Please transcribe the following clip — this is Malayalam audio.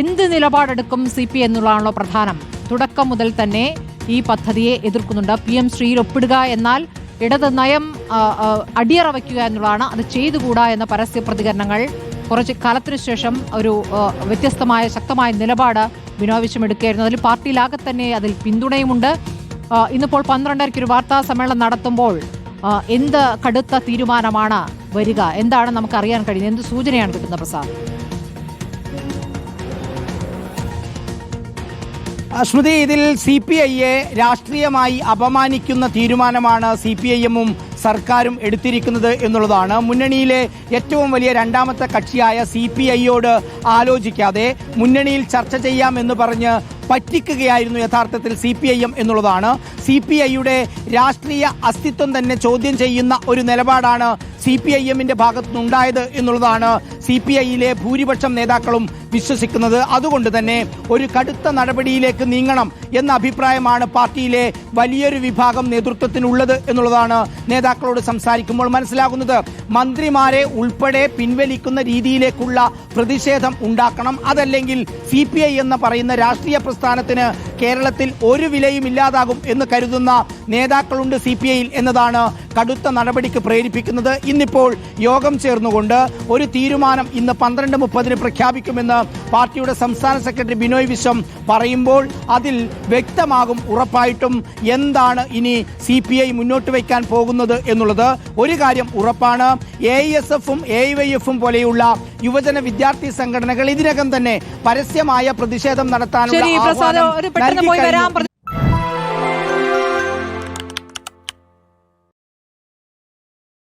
എന്ത് നിലപാടെടുക്കും സി പി എന്നുള്ളതാണല്ലോ പ്രധാനം. തുടക്കം മുതൽ തന്നെ ഈ പദ്ധതിയെ എതിർക്കുന്നുണ്ട്. പി എം ശ്രീയിൽ ഒപ്പിടുക എന്നാൽ ഇടത് നയം അടിയറ വയ്ക്കുക എന്നുള്ളതാണ്. അത് ചെയ്തുകൂടാ എന്ന പരസ്യ പ്രതികരണങ്ങൾ കുറച്ച് കാലത്തിനു ശേഷം ഒരു വ്യത്യസ്തമായ ശക്തമായ നിലപാട് ബിനോയ് എടുക്കുകയായിരുന്നു. അതിൽ പാർട്ടിയിലാകെ തന്നെ അതിൽ പിന്തുണയുമുണ്ട്. ഇന്നിപ്പോൾ പന്ത്രണ്ടരയ്ക്ക് ഒരു വാർത്താ സമ്മേളനം നടത്തുമ്പോൾ എന്ത് കടുത്ത തീരുമാനമാണ് വരിക? എന്താണ് നമുക്ക് അറിയാൻ കഴിയുന്നത്? എന്ത് സൂചനയാണ് കിട്ടുന്നത് പ്രസാദ്? സ്മൃതി ഇതിൽ സി പി ഐയെ രാഷ്ട്രീയമായി അപമാനിക്കുന്ന തീരുമാനമാണ് സി പി ഐ എമ്മും സർക്കാരും എടുത്തിരിക്കുന്നത് എന്നുള്ളതാണ്. മുന്നണിയിലെ ഏറ്റവും വലിയ രണ്ടാമത്തെ കക്ഷിയായ സി പി ഐയോട് ആലോചിക്കാതെ മുന്നണിയിൽ ചർച്ച ചെയ്യാമെന്ന് പറഞ്ഞ് പറ്റിക്കുകയായിരുന്നു യഥാർത്ഥത്തിൽ സി പി ഐ എം എന്നുള്ളതാണ്. സി പി ഐയുടെ രാഷ്ട്രീയ അസ്തിത്വം തന്നെ ചോദ്യം ചെയ്യുന്ന ഒരു നിലപാടാണ് സി പി ഐ എമ്മിന്റെ ഭാഗത്തുനിന്നുണ്ടായത് എന്നുള്ളതാണ് സി പി ഐയിലെ ഭൂരിപക്ഷം നേതാക്കളും വിശ്വസിക്കുന്നത് അതുകൊണ്ട് തന്നെ ഒരു കടുത്ത നടപടിയിലേക്ക് നീങ്ങണം എന്ന അഭിപ്രായമാണ് പാർട്ടിയിലെ വലിയൊരു വിഭാഗം നേതൃത്വത്തിനുള്ളത് എന്നുള്ളതാണ് നേതാക്കളോട് സംസാരിക്കുമ്പോൾ മനസ്സിലാകുന്നത്. മന്ത്രിമാരെ ഉൾപ്പെടെ പിൻവലിക്കുന്ന രീതിയിലേക്കുള്ള പ്രതിഷേധം ഉണ്ടാക്കണം. അതല്ലെങ്കിൽ സി എന്ന് പറയുന്ന രാഷ്ട്രീയ പ്രസ്ഥാനത്തിന് കേരളത്തിൽ ഒരു വിലയും ഇല്ലാതാകും എന്ന് കരുതുന്ന നേതാക്കളുണ്ട് സി പി ഐയിൽ എന്നതാണ് കടുത്ത നടപടിക്ക് പ്രേരിപ്പിക്കുന്നത്. ഇന്നിപ്പോൾ യോഗം ചേർന്നുകൊണ്ട് ഒരു തീരുമാനം ഇന്ന് പന്ത്രണ്ട് മുപ്പതിന് പ്രഖ്യാപിക്കുമെന്ന് പാർട്ടിയുടെ സംസ്ഥാന സെക്രട്ടറി ബിനോയ് വിശ്വം പറയുമ്പോൾ അതിൽ വ്യക്തമാകും ഉറപ്പായിട്ടും എന്താണ് ഇനി സി പി ഐ മുന്നോട്ട് വയ്ക്കാൻ പോകുന്നത് എന്നുള്ളത്. ഒരു കാര്യം ഉറപ്പാണ് എ എസ് എഫും എ വൈ എഫും പോലെയുള്ള യുവജന വിദ്യാർത്ഥി സംഘടനകൾ ഇതിനകം തന്നെ പരസ്യമായ പ്രതിഷേധം നടത്താനുള്ള